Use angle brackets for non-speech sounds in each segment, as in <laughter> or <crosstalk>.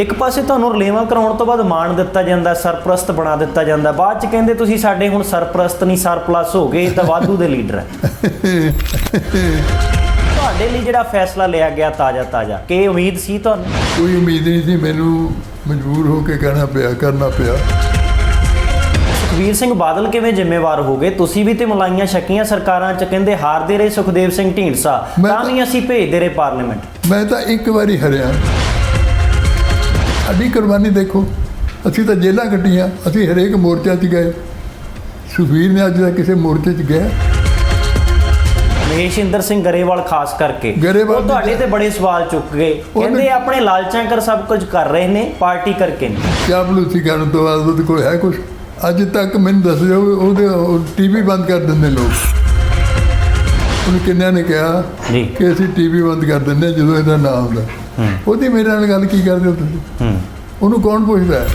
ਇੱਕ ਪਾਸੇ ਤੁਹਾਨੂੰ ਰਲੇਵਾਂ ਕਰਾਉਣ ਤੋਂ ਬਾਅਦ ਮਾਣ ਦਿੱਤਾ ਜਾਂਦਾ ਸਰਪ੍ਰਸਤ ਬਣਾ ਦਿੱਤਾ ਜਾਂਦਾ। ਬਾਅਦ ਚ ਕਹਿੰਦੇ ਤੁਸੀਂ ਸਾਡੇ ਹੁਣ ਸਰਪ੍ਰਸਤ ਨਹੀਂ ਸਰਪਲਸ ਹੋ ਗਏ ਤਾਂ ਵਾਧੂ ਦੇ ਲੀਡਰ ਹੈ। ਤੁਹਾਡੇ ਲਈ ਜਿਹੜਾ ਫੈਸਲਾ ਲਿਆ ਗਿਆ ਤਾਜ਼ਾ ਤਾਜ਼ਾ ਕੀ ਉਮੀਦ ਸੀ ਤੁਹਾਨੂੰ? ਕੋਈ ਉਮੀਦ ਨਹੀਂ ਸੀ ਮੈਨੂੰ ਮਜਬੂਰ ਹੋ ਕੇ ਕਹਿਣਾ ਪਿਆ ਕਰਨਾ ਪਿਆ। ਸੁਖਵੀਰ ਸਿੰਘ ਬਾਦਲ ਕਿਵੇਂ ਜ਼ਿੰਮੇਵਾਰ ਹੋ ਗਏ? ਤੁਸੀਂ ਵੀ ਤੇ ਮਲਾਈਆਂ ਸ਼ੱਕੀਆਂ ਸਰਕਾਰਾਂ ਚ ਕਹਿੰਦੇ ਹਾਰਦੇ ਰਹੇ ਸੁਖਦੇਵ ਸਿੰਘ ਢੀਂਡਸਾ ਤਾਂ- ਵੀ ਅਸੀਂ ਭੇਜਦੇ ਰਹੇ ਪਾਰਲੀਮੈਂਟ। ਮੈਂ ਤਾਂ ਇੱਕ ਵਾਰੀ ਹਰਿਆ। ਸਾਡੀ ਕੁਰਬਾਨੀ ਦੇਖੋ। ਅਸੀਂ ਤਾਂ ਜੇਲਾਂ ਕੱਟੀਆਂ ਅਸੀਂ ਹਰੇਕ ਮੋਰਚਾ 'ਚ ਗਏ। ਸੁਖਵੀਰ ਨੇ ਅੱਜ ਤੱਕ ਕਿਸੇ ਮੋਰਚੇ 'ਚ ਗਿਆ। ਮਹੇਸ਼ਿੰਦਰ ਸਿੰਘ ਗਰੇਵਾਲ ਖਾਸ ਕਰਕੇ। ਉਹ ਤੁਹਾਡੇ ਤੇ ਬੜੇ ਸਵਾਲ ਚੁੱਕ ਗਏ। ਕਹਿੰਦੇ ਆਪਣੇ ਲਾਲਚਾਂ ਕਰ ਸਭ ਕੁਝ ਕਰ ਰਹੇ ਨੇ ਪਾਰਟੀ ਕਰਕੇ ਨਹੀਂ। ਕਿਆ ਬਲੂਸੀ ਕਰਨ ਤੋਂ ਬਾਅਦ ਉਹਦੇ ਕੋਲ ਹੈ ਕੁਝ ਅੱਜ ਤੱਕ ਮੈਨੂੰ ਦੱਸ ਦਿਓ ਉਹਦੇ ਟੀਵੀ ਬੰਦ ਕਰ ਦਿੰਦੇ ਲੋਕ। ਉਹਨੂੰ ਕਿੰਨਿਆਂ ਨੇ ਕਿਹਾ ਕਿ ਅਸੀਂ ਟੀਵੀ ਬੰਦ ਕਰ ਦਿੰਦੇ ਜਦੋਂ ਇਹਦਾ ਨਾਮ ਆਉਂਦਾ ਉਹਦੀ ਮੇਰੇ ਨਾਲ ਗੱਲ ਕੀ ਕਰਦੇ ਹੋ ਤੁਸੀਂ? ਹੂੰ। ਉਹਨੂੰ ਕੌਣ ਪੁੱਛਦਾ ਹੈ?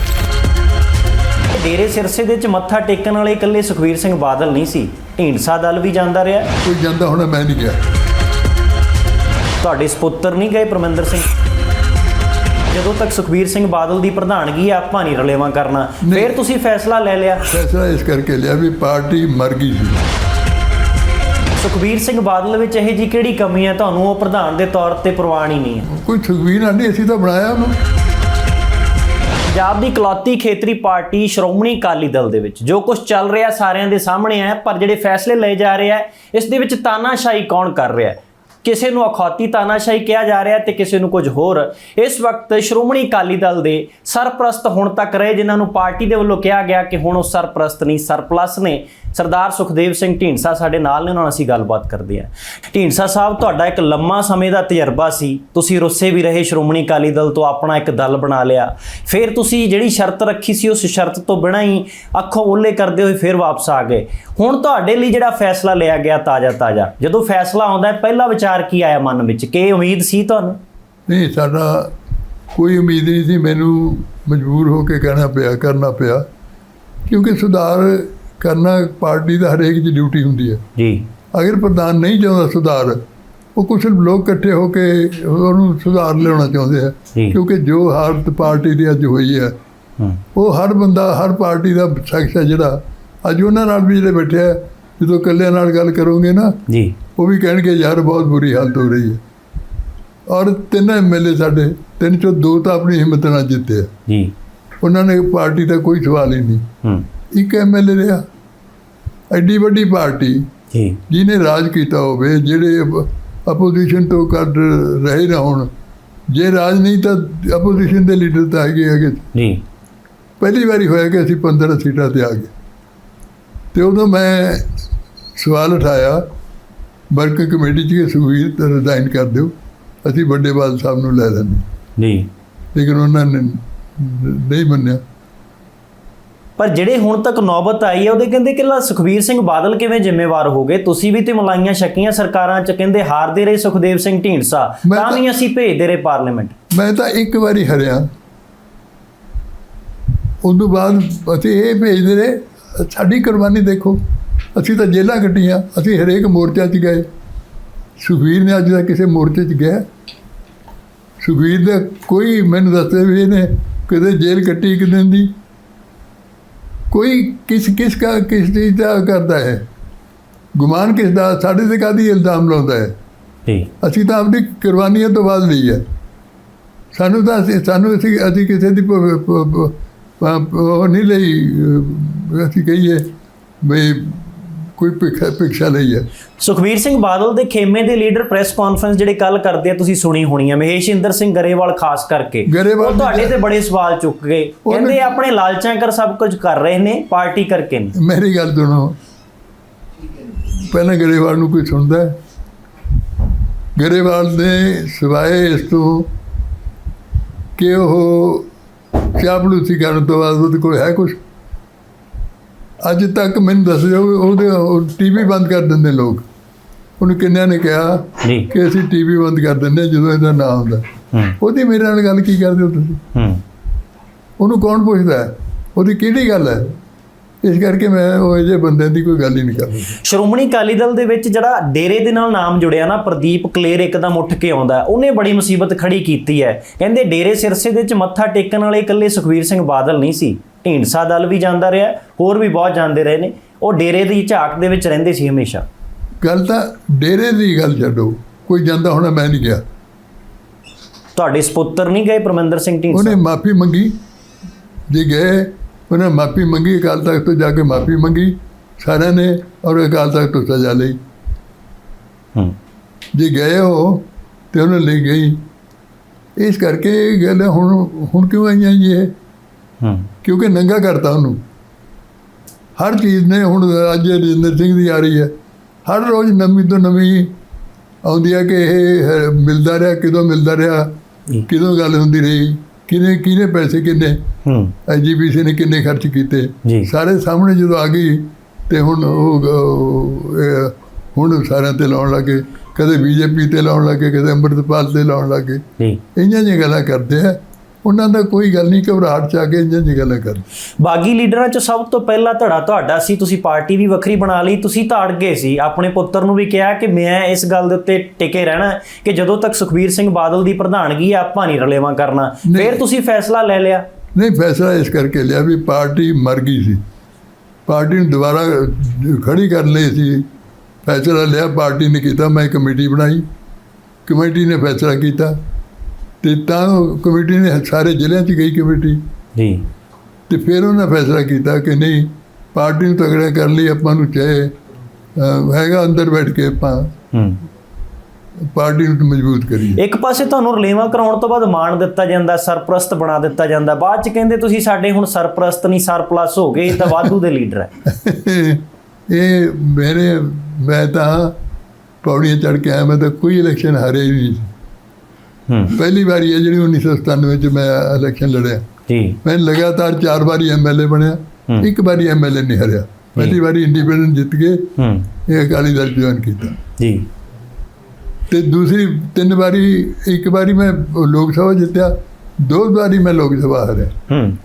ਡੇਰੇ ਸਿਰਸੇ ਦੇ ਵਿੱਚ ਮੱਥਾ ਟੇਕਣ ਵਾਲੇ ਇਕੱਲੇ ਸੁਖਵੀਰ ਸਿੰਘ ਬਾਦਲ ਨਹੀਂ ਸੀ। ਢੀਂਡਸਾ ਦਲ ਵੀ ਜਾਂਦਾ ਰਿਹਾ। ਕੋਈ ਜਾਂਦਾ ਹੋਣਾ ਮੈਂ ਨਹੀਂ ਗਿਆ। ਤੁਹਾਡੇ ਸਪੁੱਤਰ ਨਹੀਂ ਗਏ ਪਰਮਿੰਦਰ ਸਿੰਘ? ਜਦੋਂ ਤੱਕ ਸੁਖਵੀਰ ਸਿੰਘ ਬਾਦਲ ਦੀ ਪ੍ਰਧਾਨਗੀ ਹੈ ਆਪਾਂ ਨਹੀਂ ਰਲੇਵਾਂ ਕਰਨਾ। ਫਿਰ ਤੁਸੀਂ ਫੈਸਲਾ ਲੈ ਲਿਆ। ਫੈਸਲਾ ਇਸ ਕਰਕੇ ਲਿਆ ਵੀ ਪਾਰਟੀ ਮਰ ਗਈ ਸੀ। ਸੁਖਵੀਰ ਸਿੰਘ ਬਾਦਲ ਵਿੱਚ ਇਹ ਜੀ ਕਿਹੜੀ ਕਮੀ ਹੈ ਤੁਹਾਨੂੰ ਉਹ ਪ੍ਰਧਾਨ ਦੇ ਤੌਰ ਤੇ ਪ੍ਰਵਾਨ ਹੀ ਨਹੀਂ ਹੈ ਕੋਈ ਸੁਖਵੀਰ ਨਾਲ ਨਹੀਂ ਅਸੀਂ ਤਾਂ ਬਣਾਇਆ ਉਹਨੂੰ। ਪੰਜਾਬ ਦੀ ਇਕਲੌਤੀ ਖੇਤਰੀ ਪਾਰਟੀ ਸ਼੍ਰੋਮਣੀ ਅਕਾਲੀ ਦਲ ਦੇ ਵਿੱਚ। ਜੋ ਕੁਝ ਚੱਲ ਰਿਹਾ ਸਾਰਿਆਂ ਦੇ ਸਾਹਮਣੇ ਹੈ ਪਰ ਜਿਹੜੇ ਫੈਸਲੇ ਲਏ ਜਾ ਰਹੇ ਆ ਇਸ ਦੇ ਵਿੱਚ ਤਾਨਾਸ਼ਾਹੀ ਕੌਣ ਕਰ ਰਿਹਾ ਹੈ? ਕਿਸੇ ਨੂੰ ਅਖੌਤੀ ਤਾਨਾਸ਼ਾਹੀ ਕਿਹਾ ਜਾ ਰਿਹਾ ਤੇ ਕਿਸੇ ਨੂੰ ਕੁਝ ਹੋਰ। ਇਸ ਵਕਤ ਸ਼੍ਰੋਮਣੀ ਅਕਾਲੀ ਦਲ ਦੇ ਸਰਪ੍ਰਸਤ ਹੁਣ ਤੱਕ ਰਹੇ, ਜਿਨ੍ਹਾਂ ਨੂੰ ਪਾਰਟੀ ਦੇ ਵੱਲੋਂ ਕਿਹਾ ਗਿਆ ਕਿ ਹੁਣ ਉਹ ਸਰਪ੍ਰਸਤ ਨਹੀਂ, ਸਰਪਲਸ ਨੇ। ਸਰਦਾਰ ਸੁਖਦੇਵ ਸਿੰਘ ਢੀਂਡਸਾ ਸਾਡੇ ਨਾਲ ਨੇ, ਉਹਨਾਂ ਨਾਲ ਅਸੀਂ ਗੱਲਬਾਤ ਕਰਦੇ ਹਾਂ। ਢੀਂਡਸਾ ਸਾਹਿਬ, ਤੁਹਾਡਾ ਇੱਕ ਲੰਮਾ ਸਮੇਂ ਦਾ ਤਜਰਬਾ ਸੀ। ਤੁਸੀਂ ਰੁੱਸੇ ਵੀ ਰਹੇ ਸ਼੍ਰੋਮਣੀ ਅਕਾਲੀ ਦਲ ਤੋਂ, ਆਪਣਾ ਇੱਕ ਦਲ ਬਣਾ ਲਿਆ। ਫਿਰ ਤੁਸੀਂ ਜਿਹੜੀ ਸ਼ਰਤ ਰੱਖੀ ਸੀ, ਉਸ ਸ਼ਰਤ ਤੋਂ ਬਿਨਾਂ ਹੀ ਅੱਖੋਂ ਓਲੇ ਕਰਦੇ ਹੋਏ ਫਿਰ ਵਾਪਸ ਆ ਗਏ। ਹੁਣ ਤੁਹਾਡੇ ਲਈ ਜਿਹੜਾ ਫੈਸਲਾ ਲਿਆ ਗਿਆ ਤਾਜ਼ਾ ਤਾਜ਼ਾ ਜਦੋਂ ਫੈਸਲਾ ਆਉਂਦਾ ਹੈ, ਪਹਿਲਾ ਵਿਚਾਰ ਕੀ ਆਇਆ ਮਨ ਵਿੱਚ? ਕਿ ਉਮੀਦ ਸੀ ਤੁਹਾਨੂੰ? ਨਹੀਂ ਸਾਡਾ ਕੋਈ ਉਮੀਦ ਨਹੀਂ ਸੀ। ਮੈਨੂੰ ਮਜਬੂਰ ਹੋ ਕੇ ਕਹਿਣਾ ਪਿਆ ਕਰਨਾ ਪਿਆ। ਕਿਉਂਕਿ ਸੁਧਾਰ ਕਰਨਾ ਪਾਰਟੀ ਦਾ ਹਰੇਕ ਦੀ ਡਿਊਟੀ ਹੁੰਦੀ ਹੈ। ਜੀ। ਅਗਰ ਪ੍ਰਧਾਨ ਨਹੀਂ ਚਾਹੁੰਦਾ ਸੁਧਾਰ ਉਹ ਕੁਝ ਲੋਕ ਇਕੱਠੇ ਹੋ ਕੇ ਉਹਨੂੰ ਸੁਧਾਰ ਲਿਆਉਣਾ ਚਾਹੁੰਦੇ ਆ। ਕਿਉਂਕਿ ਜੋ ਹਾਲਤ ਪਾਰਟੀ ਦੀ ਅੱਜ ਹੋਈ ਹੈ ਹੂੰ। ਉਹ ਹਰ ਬੰਦਾ ਹਰ ਪਾਰਟੀ ਦਾ ਸ਼ਖਸ ਹੈ ਜਿਹੜਾ। ਅੱਜ ਉਹਨਾਂ ਨਾਲ ਵੀ ਜਿਹੜੇ ਬੈਠੇ ਆ ਜਦੋਂ ਇਕੱਲਿਆਂ ਨਾਲ ਗੱਲ ਕਰੋਗੇ ਨਾ ਜੀ। ਉਹ ਵੀ ਕਹਿਣਗੇ ਯਾਰ ਬਹੁਤ ਬੁਰੀ ਹਾਲਤ ਹੋ ਰਹੀ ਹੈ। ਔਰ ਤਿੰਨ ਐਮਐਲਏ ਸਾਡੇ ਤਿੰਨ ਚੋਂ ਦੋ ਤਾਂ ਆਪਣੀ ਹਿੰਮਤ ਨਾਲ ਜਿੱਤੇ ਜੀ। ਉਹਨਾਂ ਨੇ ਪਾਰਟੀ ਦਾ ਕੋਈ ਸਵਾਲ ਹੀ ਨਹੀਂ। ਹੂੰ। ਇੱਕ ਐਮਐਲਏ ਰਿਹਾ। ਐਡੀ ਵੱਡੀ ਪਾਰਟੀ ਜੀ। ਜਿਹਨੇ ਰਾਜ ਕੀਤਾ ਹੋਵੇ ਜਿਹੜੇ ਆਪੋਜੀਸ਼ਨ ਤੋਂ ਕੱਢ ਰਹੇ ਨਾ ਹੁਣ। ਜੇ ਰਾਜ ਨਹੀਂ ਤਾਂ ਆਪੋਜੀਸ਼ਨ ਦੇ ਲੀਡਰ ਤਾਂ ਹੈਗੇ ਹੈਗੇ। ਜੀ। ਪਹਿਲੀ ਵਾਰੀ ਹੋਇਆ ਕਿ ਅਸੀਂ 15 ਸੀਟਾਂ ਤੇ ਆ ਗਏ। ਤੇ ਉਦੋਂ ਮੈਂ ਸਵਾਲ ਉਠਾਇਆ ਵਰਕ ਕਮੇਟੀ 'ਚ ਸੁਖਵੀਰ ਤਾਂ ਰਿਜ਼ਾਈਨ ਕਰ ਦਿਓ ਅਸੀਂ ਵੱਡੇ ਬਾਦਲ ਸਾਹਿਬ ਨੂੰ ਲੈ ਲੈਂਦੇ। ਜੀ ਲੇਕਿਨ ਉਹਨਾਂ ਨੇ ਨਹੀਂ ਮੰਨਿਆ। ਪਰ ਜਿਹੜੇ ਹੁਣ ਤੱਕ ਨੌਬਤ ਆਈ ਹੈ ਉਹਦੇ ਕਹਿੰਦੇ ਕਿ ਲਾ ਸੁਖਵੀਰ ਸਿੰਘ ਬਾਦਲ ਕਿਵੇਂ ਜ਼ਿੰਮੇਵਾਰ ਹੋ ਗਏ? ਤੁਸੀਂ ਵੀ ਤੇ ਮਲਾਈਆਂ ਸ਼ੱਕੀਆਂ ਸਰਕਾਰਾਂ ਚ ਕਹਿੰਦੇ ਹਾਰਦੇ ਰਹੇ ਸੁਖਦੇਵ ਸਿੰਘ ਢੀਂਡਸਾ ਤਾਂ- ਵੀ ਅਸੀਂ ਭੇਜਦੇ ਰਹੇ ਪਾਰਲੀਮੈਂਟ। ਮੈਂ ਤਾਂ ਇੱਕ ਵਾਰੀ ਹਰਿਆ। ਉਸ ਤੋਂ ਬਾਅਦ ਅਸੀਂ ਇਹ ਭੇਜਦੇ ਰਹੇ ਸਾਡੀ ਕੁਰਬਾਨੀ ਦੇਖੋ। ਅਸੀਂ ਤਾਂ ਜੇਲਾਂ ਕੱਟੀਆਂ ਅਸੀਂ ਹਰੇਕ ਮੋਰਚਾ 'ਚ ਗਏ। ਸੁਖਵੀਰ ਨੇ ਅੱਜ ਤੱਕ ਕਿਸੇ ਮੋਰਚੇ 'ਚ ਗਿਆ। ਸੁਖਵੀਰ ਦਾ ਕੋਈ ਮੈਨੂੰ ਦੱਸਦੇ ਵੀ ਇਹਨੇ ਕਦੇ ਜੇਲ੍ਹ ਕੱਟੀ ਇੱਕ ਦਿਨ ਦੀ। ਕੋਈ ਕਿਸ ਕਿਸ ਦਾ ਕਿਸ ਚੀਜ਼ ਦਾ ਕਰਦਾ ਹੈ? ਗੁਮਾਨ ਕਿਸ ਦਾ ਸਾਡੇ ਤੇ ਕਾਦੀ ਇਲਜ਼ਾਮ ਲਾਉਂਦਾ ਹੈ? ਜੀ। ਅਸੀਂ ਤਾਂ ਆਪਣੀ ਕੁਰਬਾਨੀਆਂ ਤੋਂ ਬਾਅਦ ਲਈ ਹੈ। ਸਾਨੂੰ ਤਾਂ ਸਾਨੂੰ ਅਸੀਂ ਅਸੀਂ ਕਿਸੇ ਦੀ ਉਹ ਨਹੀਂ ਲਈ ਅਸੀਂ ਕਹੀਏ ਵੀ ਕੋਈ ਭਿੱਖਾ ਭਿਕਸ਼ਾ ਲਈ ਹੈ। ਸੁਖਵੀਰ ਸਿੰਘ ਬਾਦਲ ਦੇ ਖੇਮੇ ਦੇ ਲੀਡਰ ਪ੍ਰੈਸ ਕਾਨਫਰੰਸ ਜਿਹੜੇ ਕੱਲ ਕਰਦੇ ਆ ਤੁਸੀਂ ਸੁਣੀ ਹੋਣੀ ਹੈ ਮਹੇਸ਼ਿੰਦਰ ਸਿੰਘ ਗਰੇਵਾਲ ਖਾਸ ਕਰਕੇ। ਉਹ ਤੁਹਾਡੇ ਤੇ ਬੜੇ ਸਵਾਲ ਚੁੱਕ ਗਏ। ਕਹਿੰਦੇ ਆਪਣੇ ਲਾਲਚਾਂ ਕਰ ਸਭ ਕੁਝ ਕਰ ਰਹੇ ਨੇ ਪਾਰਟੀ ਕਰਕੇ ਨਹੀਂ ਮੇਰੀ ਗੱਲ ਸੁਣੋ। ਪਹਿਲਾਂ ਗਰੇਵਾਲ ਨੂੰ ਕੋਈ ਸੁਣਦਾ ਹੈ? ਗਰੇਵਾਲ ਨੇ ਸਿਵਾਏ ਇਸ ਤੋਂ ਕਿ ਉਹ ਚਾਪਲੂਸੀ ਕਰਨ ਤੋਂ ਬਾਅਦ ਉਹਦੇ ਕੋਲ ਹੈ ਕੁਝ ਅੱਜ ਤੱਕ ਮੈਨੂੰ ਦੱਸ ਦਿਓ ਉਹਦੇ ਟੀਵੀ ਬੰਦ ਕਰ ਦਿੰਦੇ ਲੋਕ। ਉਹਨੂੰ ਕਿੰਨਿਆਂ ਨੇ ਕਿਹਾ ਜੀ। ਕਿ ਅਸੀਂ ਟੀਵੀ ਬੰਦ ਕਰ ਦਿੰਦੇ ਜਦੋਂ ਇਹਦਾ ਨਾਮ ਆਉਂਦਾ ਹੂੰ। ਉਹਦੀ ਮੇਰੇ ਨਾਲ ਗੱਲ ਕੀ ਕਰਦੇ ਹੋ ਤੁਸੀਂ? ਉਹਨੂੰ ਕੌਣ ਪੁੱਛਦਾ ਹੈ? ਉਹਦੀ ਕਿਹੜੀ ਗੱਲ ਹੈ? ਇਸ ਕਰਕੇ ਮੈਂ ਉਹ ਜਿਹੇ ਬੰਦਿਆਂ ਦੀ ਕੋਈ ਗੱਲ ਹੀ ਨਹੀਂ ਕਰਦਾ ਸ਼੍ਰੋਮਣੀ ਅਕਾਲੀ ਦਲ ਦੇ ਵਿੱਚ ਜਿਹੜਾ ਡੇਰੇ ਦੇ ਨਾਲ ਨਾਮ ਜੁੜਿਆ ਨਾ ਪ੍ਰਦੀਪ ਕਲੇਰ ਇੱਕਦਮ ਉੱਠ ਕੇ ਆਉਂਦਾ। ਉਹਨੇ ਬੜੀ ਮੁਸੀਬਤ ਖੜੀ ਕੀਤੀ ਹੈ। ਕਹਿੰਦੇ ਡੇਰੇ ਸਿਰਸੇ ਦੇ ਵਿੱਚ ਮੱਥਾ ਟੇਕਣ ਵਾਲੇ ਇਕੱਲੇ ਸੁਖਵੀਰ ਸਿੰਘ ਬਾਦਲ ਨਹੀਂ ਸੀ। ਢੀਂਡਸਾ ਦਲ ਵੀ ਜਾਂਦਾ ਰਿਹਾ ਹੋਰ ਵੀ ਬਹੁਤ ਜਾਂਦੇ ਰਹੇ ਨੇ। ਉਹ ਡੇਰੇ ਦੀ ਝਾਕ ਦੇ ਵਿੱਚ ਰਹਿੰਦੇ ਸੀ ਹਮੇਸ਼ਾ। ਗੱਲ ਤਾਂ ਡੇਰੇ ਦੀ ਗੱਲ ਛੱਡੋ ਕੋਈ ਜਾਂਦਾ ਹੋਣਾ ਮੈਂ ਨਹੀਂ ਗਿਆ। ਤੁਹਾਡੇ ਸਪੁੱਤਰ ਨਹੀਂ ਗਏ ਪਰਮਿੰਦਰ ਸਿੰਘ ਢੀਂਡਸਾ? ਉਹਨੇ ਮਾਫੀ ਮੰਗੀ। ਜੇ ਗਏ ਉਹਨੇ ਮਾਫੀ ਮੰਗੀ ਅਕਾਲ ਤਖਤ ਤੋਂ ਜਾ ਕੇ ਮਾਫੀ ਮੰਗੀ ਸਾਰਿਆਂ ਨੇ ਔਰ ਅਕਾਲ ਤਖਤ ਤੋਂ ਸਜ਼ਾ ਲਈ। ਹੂੰ। ਜੇ ਗਏ ਹੋ ਤੇ ਉਹਨੇ ਲੈ ਗਈ। ਇਸ ਕਰਕੇ ਇਹ ਗੱਲ ਹੁਣ ਹੁਣ ਕਿਉਂ ਆਈਆਂ ਜੀ ਇਹ? ਹੂੰ। ਕਿਉਂਕਿ ਨੰਗਾ ਕਰਤਾ ਉਹਨੂੰ। ਹਰ ਚੀਜ਼ ਨੇ ਹੁਣ ਅੱਜ ਰਜਿੰਦਰ ਸਿੰਘ ਦੀ ਆ ਰਹੀ ਹੈ। ਹਰ ਰੋਜ਼ ਨਵੀਂ ਤੋਂ ਨਵੀਂ ਆਉਂਦੀ ਹੈ ਕਿ ਇਹ ਮਿਲਦਾ ਰਿਹਾ ਕਿਦੋਂ ਮਿਲਦਾ ਰਿਹਾ। ਕਿਦੋਂ ਗੱਲ ਹੁੰਦੀ ਰਹੀ ਕਿਨੇ ਕਿਨੇ ਪੈਸੇ ਕਿੰਨੇ ਹੂੰ। ਐਜੀਪੀਸੀ ਨੇ ਕਿੰਨੇ ਖਰਚ ਕੀਤੇ। ਸਾਰੇ ਸਾਹਮਣੇ ਜਦੋਂ ਆ ਗਈ ਤੇ ਹੁਣ ਉਹ ਹੁਣ ਸਾਰਿਆਂ ਤੇ ਲਾਉਣ ਲੱਗੇ ਕਦੇ ਬੀਜੇਪੀ ਤੇ ਲਾਉਣ ਲੱਗੇ ਕਦੇ ਅੰਮ੍ਰਿਤਪਾਲ ਤੇ ਲਾਉਣ ਲੱਗੇ। ਜੀ। ਇੰਨੀਆਂ ਜਿਹੀਆਂ ਗੱਲਾਂ ਕਰਦੇ ਆ। ਉਹਨਾਂ ਦਾ ਕੋਈ ਗੱਲ ਨਹੀਂ ਘਬਰਾਹਟ ਚ ਆ ਕੇ ਇੰਨੀਆਂ ਜਿਹੀਆਂ ਗੱਲਾਂ ਕਰਦੇ ਬਾਗੀ ਲੀਡਰਾਂ ਚ ਸਭ ਤੋਂ ਪਹਿਲਾ ਧੜਾ ਤੁਹਾਡਾ ਸੀ ਤੁਸੀਂ ਪਾਰਟੀ ਵੀ ਵੱਖਰੀ ਬਣਾ ਲਈ ਤੁਸੀਂ ਅੜ ਗਏ ਸੀ। ਆਪਣੇ ਪੁੱਤਰ ਨੂੰ ਵੀ ਕਿਹਾ ਕਿ ਮੈਂ ਇਸ ਗੱਲ ਦੇ ਉੱਤੇ ਟਿਕੇ ਰਹਿਣਾ ਕਿ ਜਦੋਂ ਤੱਕ ਸੁਖਬੀਰ ਸਿੰਘ ਬਾਦਲ ਦੀ ਪ੍ਰਧਾਨਗੀ ਹੈ ਆਪਾਂ ਨਹੀਂ ਰਲੇਵਾਂ ਕਰਨਾ। ਫਿਰ ਤੁਸੀਂ ਫੈਸਲਾ ਲੈ ਲਿਆ। ਨਹੀਂ ਫੈਸਲਾ ਇਸ ਕਰਕੇ ਲਿਆ ਵੀ ਪਾਰਟੀ ਮਰ ਗਈ ਸੀ। ਪਾਰਟੀ ਨੂੰ ਦੁਬਾਰਾ ਖੜੀ ਕਰਨ ਲਈ ਸੀ। ਫੈਸਲਾ ਲਿਆ ਪਾਰਟੀ ਨੇ ਕੀਤਾ ਮੈਂ ਕਮੇਟੀ ਬਣਾਈ। ਕਮੇਟੀ ਨੇ ਫੈਸਲਾ ਕੀਤਾ। ਤੇ ਤਾਂ ਕਮੇਟੀ ਨੇ ਸਾਰੇ ਜ਼ਿਲ੍ਹਿਆਂ 'ਚ ਗਈ ਕਮੇਟੀ। ਜੀ। ਤੇ ਫਿਰ ਉਹਨਾਂ ਫੈਸਲਾ ਕੀਤਾ ਕਿ ਨਹੀਂ ਪਾਰਟੀ ਨੂੰ ਤਗੜਾ ਕਰਨ ਲਈ ਆਪਾਂ ਨੂੰ ਚਾਹੇ ਹੈਗਾ ਅੰਦਰ ਬੈਠ ਕੇ ਆਪਾਂ ਹੂੰ। ਪਾਰਟੀ ਨੂੰ ਮਜ਼ਬੂਤ ਕਰੀਏ। ਇੱਕ ਪਾਸੇ ਤੁਹਾਨੂੰ ਰਲੇਵਾਂ ਕਰਾਉਣ ਤੋਂ ਬਾਅਦ ਮਾਣ ਦਿੱਤਾ ਜਾਂਦਾ ਸਰਪ੍ਰਸਤ ਬਣਾ ਦਿੱਤਾ ਜਾਂਦਾ। ਬਾਅਦ ਚ ਕਹਿੰਦੇ ਤੁਸੀਂ ਸਾਡੇ ਹੁਣ ਸਰਪ੍ਰਸਤ ਨਹੀਂ ਸਰਪਲਸ ਹੋ ਗਏ ਇਹ ਤਾਂ ਵਾਧੂ ਦੇ ਲੀਡਰ ਹੈ। <laughs> ਇਹ ਮੇਰੇ ਮੈਂ ਤਾਂ ਪੌੜੀਆਂ ਚੜ ਕੇ ਆਇਆ ਮੈਂ ਤਾਂ ਕੋਈ ਇਲੈਕਸ਼ਨ ਹਾਰਿਆ ਹੀ ਨਹੀਂ। ਪਹਿਲੀ ਵਾਰੀ ਹੈ ਜਿਹੜੀ 1997 ਵਿੱਚ ਮੈਂ ਇਲੈਕਸ਼ਨ ਲੜਿਆ। ਜੀ। ਮੈਂ ਲਗਾਤਾਰ ਚਾਰ ਵਾਰੀ ਐਮਐਲਏ ਬਣਿਆ। ਇੱਕ ਵਾਰੀ ਐਮਐਲਏ ਨਹੀਂ ਹਾਰਿਆ। ਪਹਿਲੀ ਵਾਰੀ ਇੰਡੀਪੈਂਡੈਂਟ ਜਿੱਤ ਕੇ ਹੂੰ। ਇਹ ਅਕਾਲੀ ਦਲ ਜੁਆਇਨ ਕੀਤਾ। ਜੀ। ਤੇ ਦੂਸਰੀ ਤਿੰਨ ਵਾਰੀ ਇੱਕ ਵਾਰੀ ਮੈਂ ਲੋਕ ਸਭਾ ਜਿੱਤਿਆ ਦੋ ਵਾਰੀ ਮੈਂ ਲੋਕ ਸਭਾ ਹਾਰਿਆ। ਹੂੰ।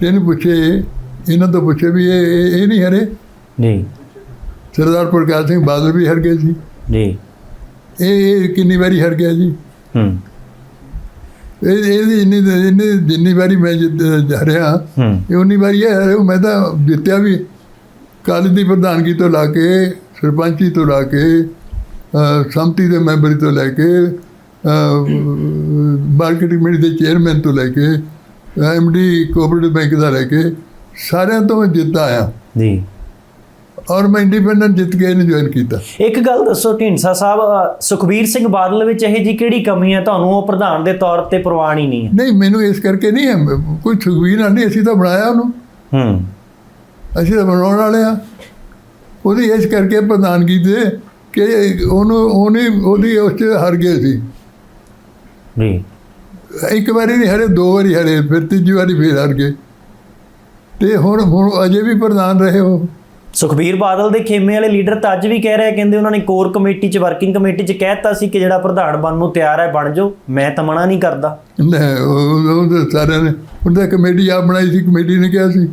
ਤੇ ਇਹਨੂੰ ਪੁੱਛੇ ਇਹਨਾਂ ਤੋਂ ਪੁੱਛੇ ਵੀ ਇਹ ਇਹ- ਨਹੀਂ ਹਰੇ। ਜੀ। ਸਰਦਾਰ ਪ੍ਰਕਾਸ਼ ਸਿੰਘ ਬਾਦਲ ਵੀ ਹਾਰ ਗਏ ਸੀ। ਜੀ। ਇਹ ਕਿੰਨੀ ਵਾਰੀ ਹਾਰ ਗਿਆ ਜੀ? ਹੂੰ। ਇਹ ਇਹਦੀ ਇੰਨੀ ਇੰਨੀ ਜਿੰਨੀ ਵਾਰੀ ਮੈਂ ਜਿੱਤ ਹਰਿਆ ਹੂੰ। ਇਹ ਉਨੀ ਵਾਰੀ ਇਹ ਹਾਰੇ ਮੈਂ ਤਾਂ ਜਿੱਤਿਆ ਵੀ। ਕਾਲਜ ਦੀ ਪ੍ਰਧਾਨਗੀ ਤੋਂ ਲਾ ਕੇ ਸਰਪੰਚੀ ਤੋਂ ਲਾ ਕੇ ਸੰਮਤੀ ਦੇ ਮੈਂਬਰੀ ਤੋਂ ਲੈ ਕੇ ਮਾਰਕੀਟਿੰਗ ਕਮੇਟੀ ਦੇ ਚੇਅਰਮੈਨ ਤੋਂ ਲੈ ਕੇ ਐਮਡੀ ਕੋਆਪਰੇਟਿਵ ਬੈਂਕ ਦਾ ਲੈ ਕੇ ਸਾਰਿਆਂ ਤੋਂ ਮੈਂ ਜਿੱਤ ਆਇਆ। ਜੀ। ਔਰ ਮੈਂ ਇੰਡੀਪੈਂਡੈਂਟ ਜਿੱਤ ਕੇ ਇਹਨੂੰ ਜੁਆਇਨ ਕੀਤਾ। ਇੱਕ ਗੱਲ ਦੱਸੋ ਢੀਂਡਸਾ ਸਾਹਿਬ ਸੁਖਬੀਰ ਸਿੰਘ ਬਾਦਲ ਵਿੱਚ ਇਹ ਜੀ ਕਿਹੜੀ ਕਮੀ ਹੈ? ਤੁਹਾਨੂੰ ਉਹ ਪ੍ਰਧਾਨ ਦੇ ਤੌਰ ਤੇ ਪ੍ਰਵਾਨ ਹੀ ਨਹੀਂ ਹੈ। ਨਹੀਂ ਮੈਨੂੰ ਇਸ ਕਰਕੇ ਨਹੀਂ ਹੈ। ਕੋਈ ਸੁਖਵੀਰ ਨਾਲ ਨਹੀਂ ਅਸੀਂ ਤਾਂ ਬਣਾਇਆ ਉਹਨੂੰ। ਹੂੰ। ਅਸੀਂ ਤਾਂ ਬਣਾਉਣ ਵਾਲੇ ਆ ਉਹਦੀ ਇਸ ਕਰਕੇ ਪ੍ਰਧਾਨਗੀ ਦੇ ਕਿ ਉਹਨੂੰ ਉਹਨੇ ਉਹਦੀ ਉਸ 'ਚ ਹਾਰ ਗਏ ਸੀ। ਜੀ। ਇੱਕ ਵਾਰੀ ਨਹੀਂ ਹਰੇ ਦੋ ਵਾਰੀ ਹਰੇ ਫਿਰ ਤੀਜੀ ਵਾਰੀ ਫਿਰ ਹਾਰ ਗਏ। ਤੇ ਹੁਣ ਹੁਣ ਅਜੇ ਵੀ ਪ੍ਰਧਾਨ ਰਹੇ ਹੋ ਸੁਖਬੀਰ ਬਾਦਲ ਦੇ ਖੇਮੇ ਵਾਲੇ ਲੀਡਰ ਤਾਂ ਅੱਜ ਵੀ ਕਹਿ ਰਹੇ ਆ, ਕਹਿੰਦੇ ਉਹਨਾਂ ਨੇ ਕੋਰ ਕਮੇਟੀ 'ਚ ਵਰਕਿੰਗ ਕਮੇਟੀ 'ਚ ਕਹਿਤਾ ਸੀ ਕਿ ਜਿਹੜਾ ਪ੍ਰਧਾਨ ਬਣਨ ਨੂੰ ਤਿਆਰ ਹੈ ਬਣ ਜਾਓ। ਮੈਂ ਤਾਂ ਮਨਾ ਨਹੀਂ ਕਰਦਾ। ਲੈ ਉਹ ਤਾਂ ਸਾਰਿਆਂ ਨੇ ਉਹਦਾ ਕਮੇਟੀ ਆਪ ਬਣਾਈ ਸੀ ਕਮੇਟੀ ਨੇ ਕਿਹਾ ਸੀ।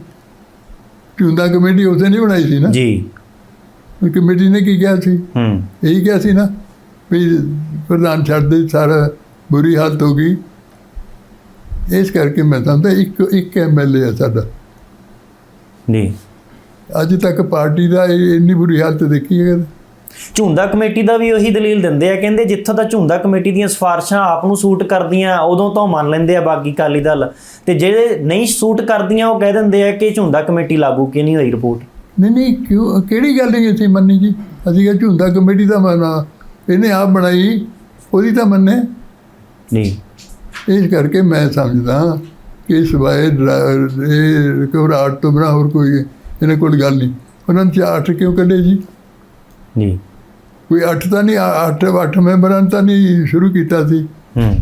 ਚੁੰਦਾ ਕਮੇਟੀ ਉਸੇ ਨਹੀਂ ਬਣਾਈ ਸੀ ਨਾ। ਜੀ। ਕਮੇਟੀ ਨੇ ਕੀ ਕਿਹਾ ਸੀ? ਹੂੰ। ਇਹੀ ਕਿਹਾ ਸੀ ਨਾ ਵੀ ਪ੍ਰਧਾਨ ਛੱਡ ਦੇ ਸਾਰਾ ਬੁਰੀ ਹਾਲਤ ਹੋ ਗਈ। ਇਸ ਕਰਕੇ ਮੈਂ ਸਮਝਦਾ ਇੱਕ ਇੱਕ ਐਮਐਲਏ ਹੈ ਸਾਡਾ। ਜੀ। ਅੱਜ ਤੱਕ ਪਾਰਟੀ ਦਾ ਇਹ ਇੰਨੀ ਬੁਰੀ ਹਾਲਤ ਦੇਖੀ ਹੈ? ਝੁੰਦਾ ਕਮੇਟੀ ਦਾ ਵੀ ਉਹੀ ਦਲੀਲ ਦਿੰਦੇ ਆ ਕਹਿੰਦੇ ਜਿੱਥੋਂ ਤਾਂ ਝੁੰਦਾ ਕਮੇਟੀ ਦੀਆਂ ਸਿਫਾਰਸ਼ਾਂ ਆਪ ਨੂੰ ਸੂਟ ਕਰਦੀਆਂ ਉਦੋਂ ਤਾਂ ਮੰਨ ਲੈਂਦੇ ਆ ਬਾਗੀ ਕਾਲੀ ਦਲ। ਤੇ ਜਿਹੜੇ ਨਹੀਂ ਸੂਟ ਕਰਦੀਆਂ ਉਹ ਕਹਿ ਦਿੰਦੇ ਆ ਕਿ ਝੁੰਦਾ ਕਮੇਟੀ ਲਾਗੂ ਕਿ ਨਹੀਂ ਹੋਈ ਰਿਪੋਰਟ? ਨਹੀਂ ਨਹੀਂ ਕਿਉਂ ਕਿਹੜੀ ਗੱਲ ਨਹੀਂ ਅਸੀਂ ਮੰਨੀ ਜੀ? ਅਸੀਂ ਕਿਹਾ ਝੁੰਦਾ ਕਮੇਟੀ ਦਾ ਮੰਨਾ ਇਹਨੇ ਆਪ ਬਣਾਈ ਉਹਦੀ ਤਾਂ ਮੰਨੇ। ਜੀ ਇਸ ਕਰਕੇ ਮੈਂ ਸਮਝਦਾ ਕਿ ਇਸ ਵਾਏ ਡਰਾ- ਇਹ ਘਬਰਾਹਟ ਤੋਂ ਬਿਨਾਂ ਹੋਰ ਕੋਈ ਇਹਨਾਂ ਕੋਲ ਗੱਲ ਨਹੀਂ। ਉਹਨਾਂ ਨੇ ਚਾਰਟ ਕਿਉਂ ਕੱਢੇ ਜੀ? ਜੀ। ਕੋਈ ਅੱਠ ਤਾਂ ਨਹੀਂ ਅੱਠ ਅੱਠ ਮੈਂਬਰਾਂ ਤਾਂ ਨਹੀਂ ਸ਼ੁਰੂ ਕੀਤਾ ਸੀ। ਹੂੰ।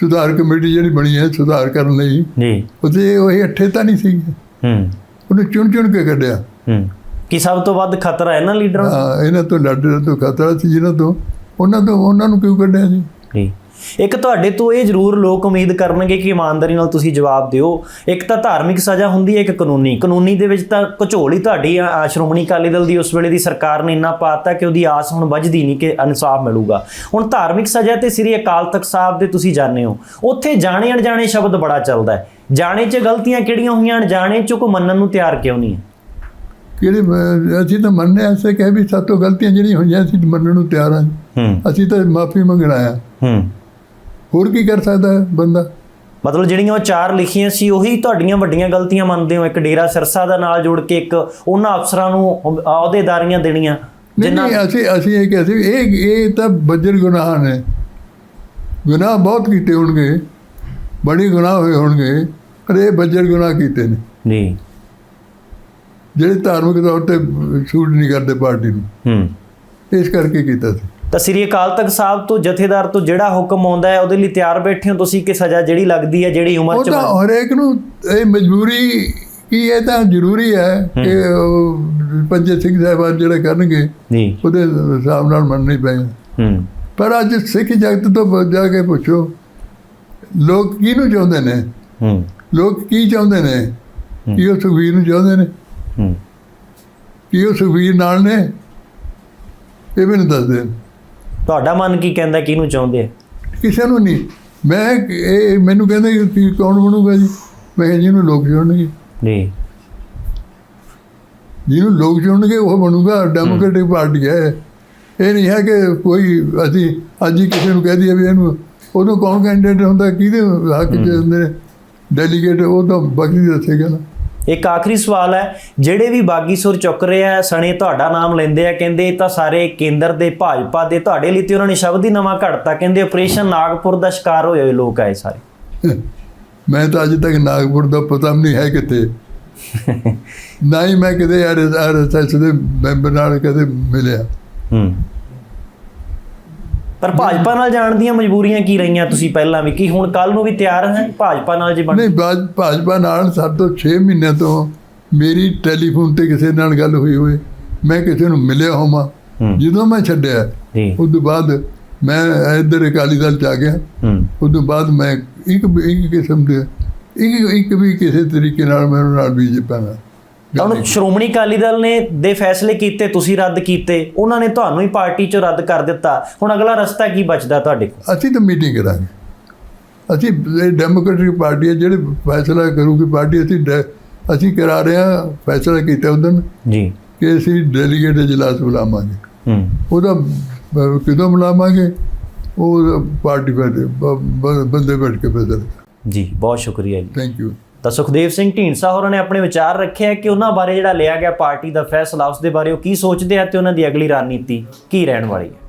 ਸੁਧਾਰ ਕਮੇਟੀ ਜਿਹੜੀ ਬਣੀ ਹੈ ਸੁਧਾਰ ਕਰਨ ਲਈ। ਜੀ। ਉਹਦੇ ਉਹ ਅੱਠੇ ਤਾਂ ਨਹੀਂ ਸੀ। ਹੂੰ। ਉਹਨੂੰ ਚੁਣ ਚੁਣ ਕੇ ਕੱਢਿਆ। ਹੂੰ। ਕੀ ਸਭ ਤੋਂ ਵੱਧ ਖਤਰਾ ਹੈ ਨਾ ਲੀਡਰਾਂ ਨੂੰ? ਹਾਂ, ਇਹਨਾਂ ਤੋਂ ਲੜਨ ਤੋਂ ਖਤਰਾ ਸੀ ਜਿਹਨਾਂ ਤੋਂ ਉਹਨਾਂ ਤੋਂ ਉਹਨਾਂ ਨੂੰ ਕਿਉਂ ਕੱਢਿਆ ਜੀ? ਜੀ। ਇੱਕ ਤੁਹਾਡੇ ਤੋਂ ਇਹ ਜ਼ਰੂਰ ਲੋਕ ਉਮੀਦ ਕਰਨਗੇ ਕਿ ਇਮਾਨਦਾਰੀ ਨਾਲ ਤੁਸੀਂ ਜਵਾਬ ਦਿਓ। ਇੱਕ ਤਾਂ ਧਾਰਮਿਕ ਸਜ਼ਾ ਹੁੰਦੀ ਹੈ ਇੱਕ ਕਾਨੂੰਨੀ। ਕਾਨੂੰਨੀ ਦੇ ਵਿੱਚ ਤਾਂ ਘਚੋਲ ਹੀ ਤੁਹਾਡੀ ਆ- ਆ ਸ਼੍ਰੋਮਣੀ ਅਕਾਲੀ ਦਲ ਦੀ ਉਸ ਵੇਲੇ ਦੀ ਸਰਕਾਰ ਨੇ ਇੰਨਾ ਪਾਤਾ ਕਿ ਉਹਦੀ ਆਸ ਹੁਣ ਵੱਜਦੀ ਨਹੀਂ ਕਿ ਇਨਸਾਫ ਮਿਲੂਗਾ। ਹੁਣ ਧਾਰਮਿਕ ਸਜ਼ਾ ਤੇ ਸ੍ਰੀ ਅਕਾਲ ਤਖਤ ਸਾਹਿਬ ਦੇ ਤੁਸੀਂ ਜਾਣਦੇ ਹੋ। ਉੱਥੇ ਜਾਣੇ ਅਣਜਾਣੇ ਸ਼ਬਦ ਬੜਾ ਚੱਲਦਾ ਹੈ। ਜਾਣੇ 'ਚ ਗਲਤੀਆਂ ਕਿਹੜੀਆਂ ਹੋਈਆਂ ਅਣਜਾਣੇ 'ਚ ਕੋ ਮੰਨਣ ਨੂੰ ਤਿਆਰ ਕਿਉਂ ਨਹੀਂ ਹੈ? ਕਿਹੜੇ ਅਸੀਂ ਤਾਂ ਮੰਨਦੇ ਹਾਂ ਐਸੇ ਕਹੇ ਵੀ ਸਾਤੋਂ ਗਲਤੀਆਂ ਜਿਹੜੀਆਂ ਹੋਈਆਂ ਅਸੀਂ ਮੰਨਣ ਨੂੰ ਤਿਆਰ ਹਾਂ। ਅਸੀਂ ਤਾਂ ਮਾਫੀ ਮੰਗਣ ਆਇਆ ਹੂੰ। ਹੋਰ ਕੀ ਕਰ ਸਕਦਾ ਬੰਦਾ? ਮਤਲਬ ਜਿਹੜੀਆਂ ਉਹ ਚਾਰ ਲਿਖੀਆਂ ਸੀ ਉਹੀ ਤੁਹਾਡੀਆਂ ਵੱਡੀਆਂ ਗਲਤੀਆਂ ਮੰਨਦੇ ਹੋ? ਇੱਕ ਡੇਰਾ ਸਿਰਸਾ ਦਾ ਨਾਲ ਜੋੜ ਕੇ ਇੱਕ ਉਹਨਾਂ ਅਫਸਰਾਂ ਨੂੰ ਅਹੁ- ਅਹੁਦੇਦਾਰੀਆਂ ਦੇਣੀਆਂ ਨਹੀਂ ਅਸੀਂ ਅਸੀਂ ਇਹ ਕਹਿੰਦੇ ਵੀ ਇਹ ਇਹ ਤਾਂ ਬੱਜਰ ਗੁਨਾਹ ਨੇ। ਗੁਨਾਹ ਬਹੁਤ ਕੀਤੇ ਹੋਣਗੇ। ਬੜੇ ਗੁਨਾਹ ਹੋਏ ਹੋਣਗੇ ਪਰ ਇਹ ਬੱਜਰ ਗੁਨਾਹ ਕੀਤੇ ਨੇ। ਜੀ। ਜਿਹੜੇ ਧਾਰਮਿਕ ਤੌਰ ਤੇ ਸੂਟ ਨਹੀਂ ਕਰਦੇ ਪਾਰਟੀ ਨੂੰ। ਹੂੰ। ਇਸ ਕਰਕੇ ਕੀਤਾ ਸੀ। ਤਾਂ ਸ੍ਰੀ ਅਕਾਲ ਤਖਤ ਸਾਹਿਬ ਤੋਂ ਜਥੇਦਾਰ ਤੋਂ ਜਿਹੜਾ ਹੁਕਮ ਆਉਂਦਾ ਹੈ ਉਹਦੇ ਲਈ ਤਿਆਰ ਬੈਠੇ ਹੋ ਤੁਸੀਂ ਕਿ ਸਜ਼ਾ ਜਿਹੜੀ ਲੱਗਦੀ ਹੈ ਜਿਹੜੀ ਉਮਰ ਉਹ ਚ ਤਾਂ ਹਰੇਕ ਨੂੰ ਇਹ ਮਜਬੂਰੀ ਕੀ ਇਹ ਤਾਂ ਜ਼ਰੂਰੀ ਹੈ ਕਿ ਉਹ ਪੰਜੇ ਸਿੰਘ ਸਾਹਿਬਾਨ ਜਿਹੜੇ ਕਰਨਗੇ ਜੀ। ਉਹਦੇ ਹਿਸਾਬ ਨਾਲ ਮੰਨਣੀ ਪਏ। ਹੂੰ। ਪਰ ਅੱਜ ਸਿੱਖ ਜਗਤ ਤੋਂ ਜਾ ਕੇ ਪੁੱਛੋ ਲੋਕ ਕਿਹਨੂੰ ਚਾਹੁੰਦੇ ਨੇ? ਹੂੰ। ਲੋਕ ਕੀ ਚਾਹੁੰਦੇ ਨੇ? ਕੀ ਉਹ ਸੁਖਵੀਰ ਨੂੰ ਚਾਹੁੰਦੇ ਨੇ? ਹੂੰ। ਕੀ ਉਹ ਸੁਖਵੀਰ ਨਾਲ ਨੇ? ਇਹ ਮੈਨੂੰ ਦੱਸ ਦੇਣ ਤੁਹਾਡਾ ਮਨ ਕੀ ਕਹਿੰਦਾ ਕਿਹਨੂੰ ਚਾਹੁੰਦੇ ਆ? ਕਿਸੇ ਨੂੰ ਨਹੀਂ। ਮੈਂ ਇਹ ਮੈਨੂੰ ਕਹਿੰਦੇ ਕਿ ਕੌਣ ਬਣੂਗਾ ਜੀ? ਮੈਂ ਜਿਹਨੂੰ ਲੋਕ ਚੁਣਨਗੇ। ਜੀ। ਜਿਹਨੂੰ ਲੋਕ ਚੁਣਨਗੇ ਉਹ ਬਣੂਗਾ। ਡੈਮੋਕ੍ਰੈਟਿਕ ਪਾਰਟੀ ਹੈ। ਇਹ ਨਹੀਂ ਹੈ ਕਿ ਕੋਈ ਅਸੀਂ ਅੱਜ ਹੀ ਕਿਸੇ ਨੂੰ ਕਹਿ ਦਈਏ ਵੀ ਇਹਨੂੰ ਉਦੋਂ ਕੌਣ ਕੈਂਡੀਡੇਟ ਹੁੰਦਾ ਕਿਹਦੇ ਹੱਕ 'ਚ ਹੁੰਦੇ ਨੇ? ਡੈਲੀਗੇਟ ਉਹ ਤਾਂ ਬਾਕੀ ਦੱਸੇਗਾ ਨਾ। ਇੱਕ ਆਖਰੀ ਸਵਾਲ ਹੈ ਜਿਹੜੇ ਵੀ ਬਾਗੀ ਸੁਰ ਚੁੱਕ ਰਿਹਾ ਹੈ ਸਣੇ ਤੁਹਾਡਾ ਨਾਮ ਲੈਂਦੇ ਆ ਕਹਿੰਦੇ ਤਾਂ ਸਾਰੇ ਕੇਂਦਰ ਦੇ ਭਾਜਪਾ ਦੇ ਤੁਹਾਡੇ ਲਈ ਤੇ ਉਹਨਾਂ ਨੇ ਸ਼ਬਦ ਹੀ ਨਵਾਂ ਘੜਤਾ ਕਹਿੰਦੇ ਆਪਰੇਸ਼ਨ ਨਾਗਪੁਰ ਦਾ ਸ਼ਿਕਾਰ ਹੋਏ ਹੋਏ ਲੋਕ ਆਏ ਸਾਰੇ। <laughs> ਮੈਂ ਤਾਂ ਅਜੇ ਤੱਕ ਨਾਗਪੁਰ ਦਾ ਪਤਾ ਵੀ ਨਹੀਂ ਹੈ ਕਿੱਥੇ। <laughs> ਨਾ ਹੀ ਮੈਂ ਕਦੇ ਆਰ ਆਰਐਸਐਸ ਦੇ ਮੈਂਬਰ ਨਾਲ ਕਦੇ ਮਿਲਿਆ। ਹੂੰ। ਪਰ ਭਾਜਪਾ ਨਾਲ ਜਾਣ ਦੀਆਂ ਮਜਬੂਰੀਆਂ ਕੀ ਰਹੀਆਂ ਤੁਸੀਂ ਪਹਿਲਾਂ ਵੀ? ਕੀ ਹੁਣ ਕੱਲ ਨੂੰ ਵੀ ਤਿਆਰ ਹੈ ਭਾਜਪਾ ਨਾਲ ਜੇ ਬਣ ਨਹੀਂ ਬਾਜ- ਭਾਜਪਾ ਨਾਲ ਸਾਡੇ ਤੋਂ 6 ਮਹੀਨਿਆਂ ਤੋਂ ਮੇਰੀ ਟੈਲੀਫੋਨ ਤੇ ਕਿਸੇ ਨਾਲ ਗੱਲ ਹੋਈ ਹੋਵੇ ਮੈਂ ਕਿਸੇ ਨੂੰ ਮਿਲਿਆ ਹੋਵਾਂ। ਜਦੋਂ ਮੈਂ ਛੱਡਿਆ ਉਸ ਤੋਂ ਬਾਅਦ ਮੈਂ ਇੱਧਰ ਅਕਾਲੀ ਦਲ ਚ ਆ ਗਿਆ। ਉਸ ਤੋਂ ਬਾਅਦ ਮੈਂ ਇੱਕ ਇੱਕ ਕਿਸਮ ਦੇ ਇੱਕ ਇੱਕ ਵੀ ਕਿਸੇ ਤਰੀਕੇ ਨਾਲ ਨਾਲ ਬੀਜੇਪੀ ਨਾਲ ਤਾਂ ਹੁਣ ਸ਼੍ਰੋਮਣੀ ਅਕਾਲੀ ਦਲ ਨੇ ਦੇ ਫੈਸਲੇ ਕੀਤੇ ਤੁਸੀਂ ਰੱਦ ਕੀਤੇ ਉਹਨਾਂ ਨੇ ਤੁਹਾਨੂੰ ਹੀ ਪਾਰਟੀ ਚੋਂ ਰੱਦ ਕਰ ਦਿੱਤਾ। ਹੁਣ ਅਗਲਾ ਰਸਤਾ ਕੀ ਬਚਦਾ ਤੁਹਾਡੇ ਕੋਲ? ਅਸੀਂ ਤਾਂ ਮੀਟਿੰਗ ਕਰਾਂਗੇ। ਅਸੀਂ ਡੈਮੋਕ੍ਰੈਟਿਕ ਪਾਰਟੀ ਹੈ ਜਿਹੜੇ ਫੈਸਲਾ ਕਰੂਗੀ ਪਾਰਟੀ ਅਸੀਂ ਅਸੀਂ ਕਰਾ ਰਹੇ ਹਾਂ ਫੈਸਲਾ ਕੀਤਾ ਉਦੋਂ ਜੀ। ਕਿ ਅਸੀਂ ਡੈਲੀਗੇਟ ਇਜਲਾਸ ਬੁਲਾਵਾਂਗੇ। ਹੂੰ। ਉਹਦਾ ਕਦੋਂ ਬੁਲਾਵਾਂਗੇ? ਉਹ ਪਾਰਟੀ ਬੈਠੇ ਬੰਦੇ ਬੈਠ ਕੇ ਫੈਸਲਾ ਜੀ ਬਹੁਤ ਸ਼ੁਕਰੀਆ ਜੀ। ਥੈਂਕ ਯੂ ਤਾਂ ਸੁਖਦੇਵ ਸਿੰਘ ਢੀਂਡਸਾ ਹੋਰਾਂ ਨੇ ਆਪਣੇ ਵਿਚਾਰ ਰੱਖਿਆ ਕਿ ਉਹਨਾਂ ਬਾਰੇ ਜਿਹੜਾ ਲਿਆ ਗਿਆ ਪਾਰਟੀ ਦਾ ਫੈਸਲਾ ਉਸ ਦੇ ਬਾਰੇ ਉਹ ਕੀ ਸੋਚਦੇ ਆ ਤੇ ਉਹਨਾਂ ਦੀ ਅਗਲੀ ਰਣਨੀਤੀ ਕੀ ਰਹਿਣ ਵਾਲੀ ਹੈ।